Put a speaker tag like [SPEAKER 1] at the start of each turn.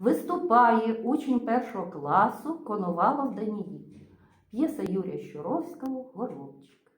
[SPEAKER 1] Виступає учень першого класу Коновалов Данії, П'єса Юрія Щуровського Горобчик.